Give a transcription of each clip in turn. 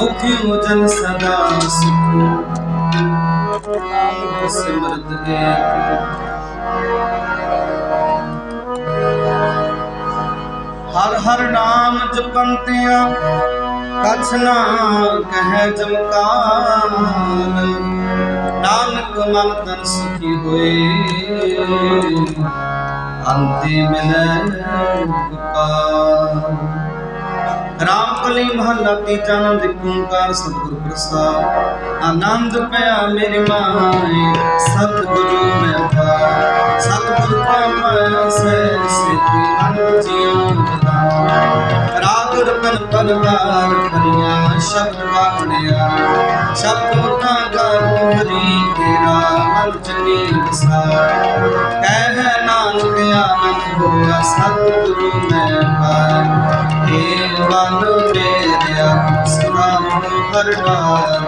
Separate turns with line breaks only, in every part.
ਮੁਖਿਓ ਜਨ ਸਦਾ ਸੁਖ। ਸਿਮਰਤ ਹੈ। ਹਰ ਹਰ ਨਾਮ ਜਪੰਤਿਆ, ਕਛ ਨਾ ਕਹਿ ਜਮਕਾਨ ਨਾਨਕ ਮਨ ਤਨ ਸੁਖੀ ਹੋਏ। ਅੰਤੇ ਮਿਲੈ ਗੋਪਾਲ। ਰਾਮ ਕਲੀ ਮਹੱਲਾ ਤੀਜਾ ਨੰਦ ਓੰਕਾਰ ਸਤਿਗੁਰ ਪ੍ਰਸਾਦ। ਆਨੰਦ ਪਿਆ ਮੇਰੀ ਮਾਏ, ਸਤਿਗੁਰੂ ਮੈਂ ਪਾ ਸਤਿਗੁਰ ਕਾ ਪਾਇਆ ਸੇ ਸਿੱਧੀ ਮਨ ਜੀਉ ਬਤਾ ਰਾਗ ਰਤਨ ਪਰਵਾਰ ਕਰਿਆ ਸ਼ਬਦ ਵਾਪੜਿਆ। ਸ਼ਬਦ ਮੁਖਾਂ ਗਾਉ ਹਰੀ ਤੇਰਾ ਮਨ ਚੰਨੀ ਵਸਾਰ। ਕਹਿ ਨਾਨਕ ਆਨੰਦ ਹੋਆ ਸਤਿਗੁਰੂ ਮੈਂ ਪਾਇਆ ਏ ਮਨ ਮੇਰਿਆ ਸਦਾ ਪਰਵਾਰ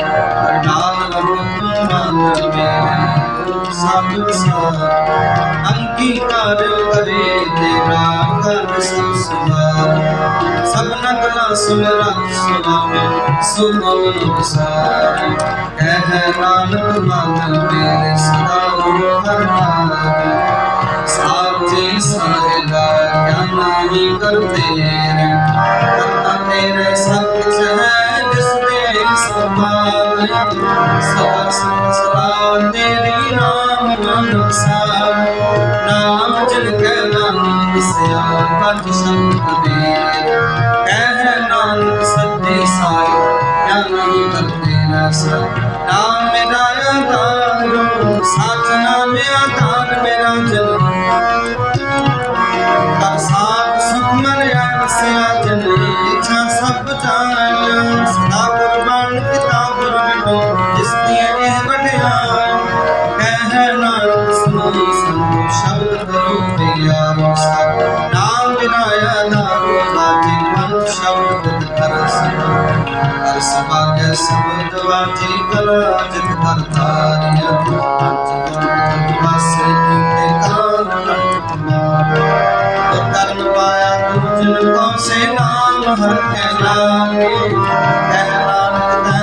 ਨਾਮ ਰੂਪ ਮਨ ਮੇਰੇ ਸਭ ਸਾਰ ਅੰਗੀਕਾਰ ਕਰੇ ਤੇਰਾ ਕਰ ਸੰਸਾਰ ਸਭਨਾ ਕਲਾ ਸੁਮਰਾ ਸੁਨਾਵੇ ਸੁਨੋ ਵਿਸਾਰ ਕਹਿ ਨਾਨਕ ਮਨ ਮੇਰੇ ਸਦਾ ਪਰਵਾਰ ਸਾਚੇ ਸਾਹਿਲਾ ਗਿਆਨ ਹੀ ਕਰਤੇ ਰਹਿ ਕਰਤਾ ਤੇਰੇ ਸਤ ਹੈ ਜਿਸ ਦੇ ਸਮਾਨ ਸਦਾ ਸੰਸਾਰ ਤੇਰੀ ਨਾਮ ਮਨ ਨਾਮ ਜਨ ਕੈ ਨਾਮ ਵਿਸਿਆ ਪੰਜ ਸ਼ਬਦ ਦੇ ਕਹਿ ਨਾਨਕ ਸੱਚੇ ਸਾਈ ਗਿਆਨ ਹੀ ਕਰਤੇ ਨਾਮ ਮੇਰਾ ਆਧਾਰ ਸਾਚ ਨਾਮ ਆਧਾਰ جس کی رحمتیاں کہنا سنی سن کو شبد کروں تیار سب نام بنایا نام باتی من شبد کر سنا ہر سبا کے سبد باتی کلا جت کر تاریا کون سے نام ہر کے نام کہنا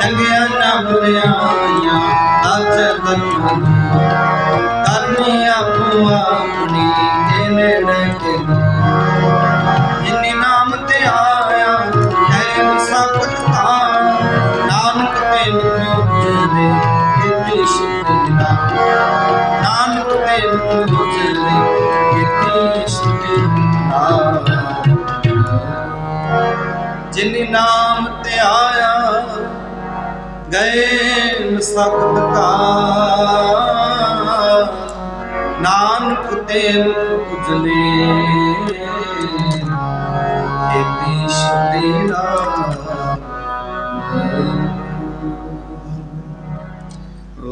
ਚੰਗਿਆ ਨਾ ਬੁਰਿਆਈਆਂ ਅੱਜ ਤਨ ਕਰਨੀ ਆਪੂ ਆਪਣੀ ਦੇ ਨੇੜੇ ਨਾਨਕ ਤੇ ਮੁਝੇ ਕਿਤੇ ਸ਼ੁੱਧ ਨਾ ਜਿਨੀ ਨਾਮ ਤੇ ਆਇਆ, ਗਏ ਸਖਤ ਕਾ ਨਾਨਕ ਤੇ ਉਜਲੇ ਇਤੀ ਸ਼ੁਦੀਨਾ